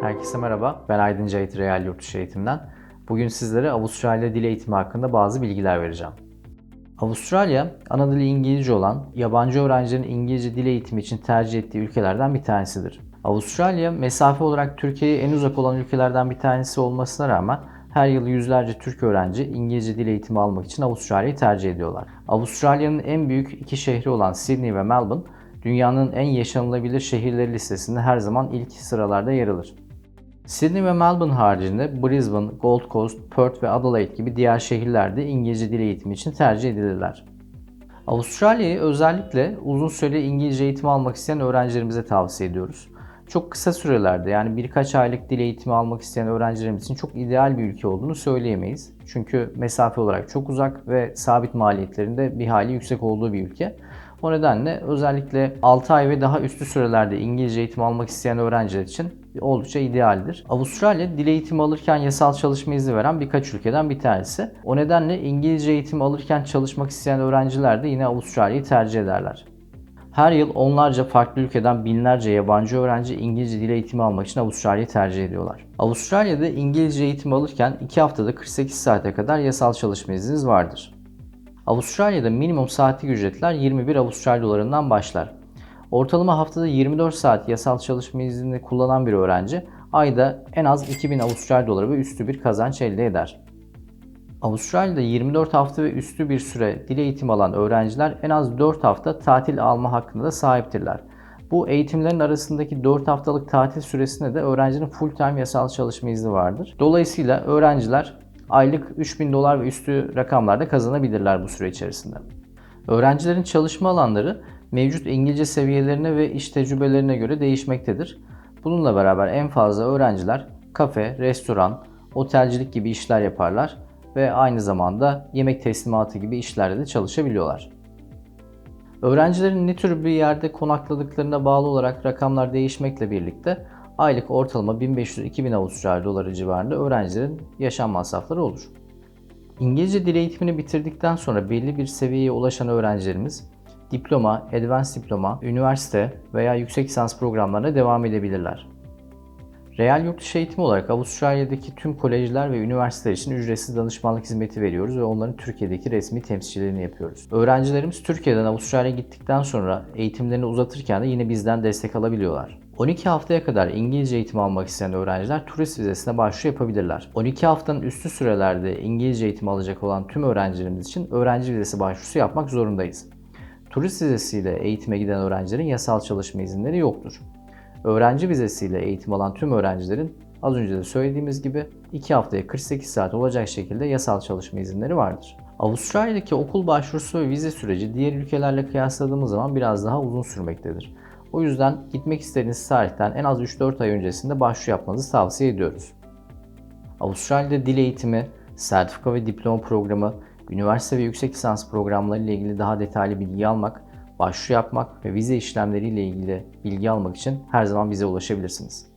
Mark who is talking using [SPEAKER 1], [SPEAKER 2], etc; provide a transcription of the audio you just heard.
[SPEAKER 1] Herkese merhaba. Ben Aydın Cahit Real Yurtdışı Eğitim'den. Bugün sizlere Avustralya dil eğitimi hakkında bazı bilgiler vereceğim. Avustralya, ana dili İngilizce olan yabancı öğrencilerin İngilizce dil eğitimi için tercih ettiği ülkelerden bir tanesidir. Avustralya, mesafe olarak Türkiye'ye en uzak olan ülkelerden bir tanesi olmasına rağmen her yıl yüzlerce Türk öğrenci İngilizce dil eğitimi almak için Avustralya'yı tercih ediyorlar. Avustralya'nın en büyük iki şehri olan Sydney ve Melbourne, dünyanın en yaşanılabilir şehirleri listesinde her zaman ilk sıralarda yer alır. Sydney ve Melbourne haricinde Brisbane, Gold Coast, Perth ve Adelaide gibi diğer şehirler de İngilizce dil eğitimi için tercih edilirler. Avustralya'yı özellikle uzun süreli İngilizce eğitimi almak isteyen öğrencilerimize tavsiye ediyoruz. Çok kısa sürelerde yani birkaç aylık dil eğitimi almak isteyen öğrencilerimiz için çok ideal bir ülke olduğunu söyleyemeyiz. Çünkü mesafe olarak çok uzak ve sabit maliyetlerinde bir hali yüksek olduğu bir ülke. O nedenle özellikle 6 ay ve daha üstü sürelerde İngilizce eğitim almak isteyen öğrenciler için oldukça idealdir. Avustralya dil eğitimi alırken yasal çalışma izni veren birkaç ülkeden bir tanesi. O nedenle İngilizce eğitim alırken çalışmak isteyen öğrenciler de yine Avustralya'yı tercih ederler. Her yıl onlarca farklı ülkeden binlerce yabancı öğrenci İngilizce dil eğitimi almak için Avustralya'yı tercih ediyorlar. Avustralya'da İngilizce eğitim alırken 2 haftada 48 saate kadar yasal çalışma izniniz vardır. Avustralya'da minimum saatlik ücretler 21 Avustralya dolarından başlar. Ortalama haftada 24 saat yasal çalışma iznini kullanan bir öğrenci ayda en az 2000 Avustralya doları ve üstü bir kazanç elde eder. Avustralya'da 24 hafta ve üstü bir süre dil eğitimi alan öğrenciler en az 4 hafta tatil alma hakkında da sahiptirler. Bu eğitimlerin arasındaki 4 haftalık tatil süresinde de öğrencinin full time yasal çalışma izni vardır. Dolayısıyla öğrenciler aylık 3000 dolar ve üstü rakamlarda kazanabilirler bu süre içerisinde. Öğrencilerin çalışma alanları mevcut İngilizce seviyelerine ve iş tecrübelerine göre değişmektedir. Bununla beraber en fazla öğrenciler kafe, restoran, otelcilik gibi işler yaparlar ve aynı zamanda yemek teslimatı gibi işlerde de çalışabiliyorlar. Öğrencilerin ne tür bir yerde konakladıklarına bağlı olarak rakamlar değişmekle birlikte aylık ortalama 1500-2000 Avustralya doları civarında öğrencilerin yaşam masrafları olur. İngilizce dil eğitimini bitirdikten sonra belli bir seviyeye ulaşan öğrencilerimiz diploma, advanced diploma, üniversite veya yüksek lisans programlarına devam edebilirler. Real yurtdışı eğitimi olarak Avustralya'daki tüm kolejler ve üniversiteler için ücretsiz danışmanlık hizmeti veriyoruz ve onların Türkiye'deki resmi temsilcilerini yapıyoruz. Öğrencilerimiz Türkiye'den Avustralya'ya gittikten sonra eğitimlerini uzatırken de yine bizden destek alabiliyorlar. 12 haftaya kadar İngilizce eğitim almak isteyen öğrenciler turist vizesine başvuru yapabilirler. 12 haftanın üstü sürelerde İngilizce eğitim alacak olan tüm öğrencilerimiz için öğrenci vizesi başvurusu yapmak zorundayız. Turist vizesiyle eğitime giden öğrencilerin yasal çalışma izinleri yoktur. Öğrenci vizesiyle eğitim alan tüm öğrencilerin az önce de söylediğimiz gibi 2 haftaya 48 saat olacak şekilde yasal çalışma izinleri vardır. Avustralya'daki okul başvurusu ve vize süreci diğer ülkelerle kıyasladığımız zaman biraz daha uzun sürmektedir. O yüzden gitmek istediğiniz tarihten en az 3-4 ay öncesinde başvuru yapmanızı tavsiye ediyoruz. Avustralya'da dil eğitimi, sertifika ve diploma programı, üniversite ve yüksek lisans programları ile ilgili daha detaylı bilgi almak, başvuru yapmak ve vize işlemleriyle ilgili bilgi almak için her zaman bize ulaşabilirsiniz.